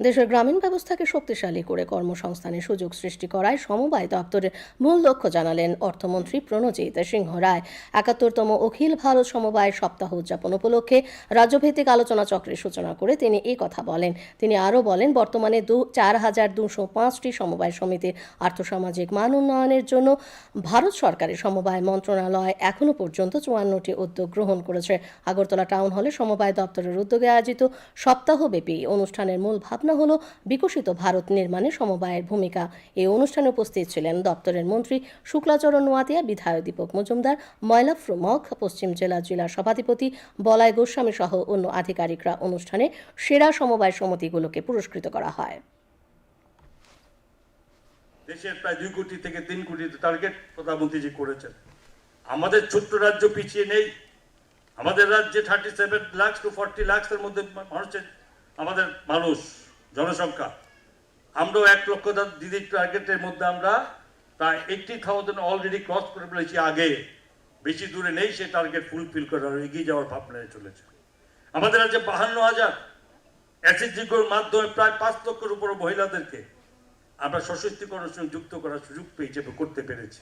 দেশের গ্রামীণ ব্যবস্থাকে শক্তিশালী করে কর্মসংস্থানের সুযোগ সৃষ্টি করায় সমবায় দপ্তরের মূল লক্ষ্য জানালেন অর্থমন্ত্রী প্রণজিৎ সিংহ রায়। একাত্তরতম অখিল ভারত সমবায় সপ্তাহ উদযাপন উপলক্ষে রাজ্যভিত্তিক আলোচনা চক্রের সূচনা করে তিনি এই কথা বলেন। তিনি আরও বলেন, বর্তমানে দু চার হাজার দুশো পাঁচটি সমবায় সমিতির আর্থসামাজিক মান উন্নয়নের জন্য ভারত সরকারের সমবায় মন্ত্রণালয় এখনও পর্যন্ত চুয়ান্নটি উদ্যোগ গ্রহণ করেছে। আগরতলা টাউন হলে সমবায় দপ্তরের উদ্যোগে আয়োজিত সপ্তাহব্যাপী অনুষ্ঠানের মূল ভাবনা হল বিকশিত ভারত নির্মাণে সমবায়ের ভূমিকা। এই অনুষ্ঠানে উপস্থিত ছিলেন দপ্তরের মন্ত্রী শুক্লাচরণ নোয়াতিয়া বিধায়ক দীপক মজুমদার, ময়লা ফ্রুমক পশ্চিম জেলা জেলা সভাধিপতি বলায় গোস্বামী সহ অন্য আধিকারিকরা। অনুষ্ঠানে সেরা সমবায় সমিতিগুলোকে পুরস্কৃত করা হয়। দেশের প্রায় দুই কোটি থেকে তিন কোটি টার্গেট প্রধানমন্ত্রীজি করেছেন। আমাদের ছোট্ট রাজ্য পিছিয়ে নেই। আমাদের রাজ্যে thirty seven lakh to forty লাখসের মধ্যে মানুষের আমাদের মানুষ জনসংখ্যা। আমরাও এক লক্ষ দিদির টার্গেটের মধ্যে আমরা। প্রায় এইটটি থাউজেন্ড অলরেডি ক্রস করে ফেলেছি আগে। বেশি দূরে নেই, সে টার্গেট ফুলফিল করার এগিয়ে যাওয়ার ভাবনায় চলেছে। আমাদের রাজ্যে বাহান্ন হাজার এসএসজিগুলোর মাধ্যমে প্রায় পাঁচ লক্ষের উপর মহিলাদেরকে আমরা সশক্তিকরণের সঙ্গে যুক্ত করার সুযোগ পেয়েছি করতে পেরেছি।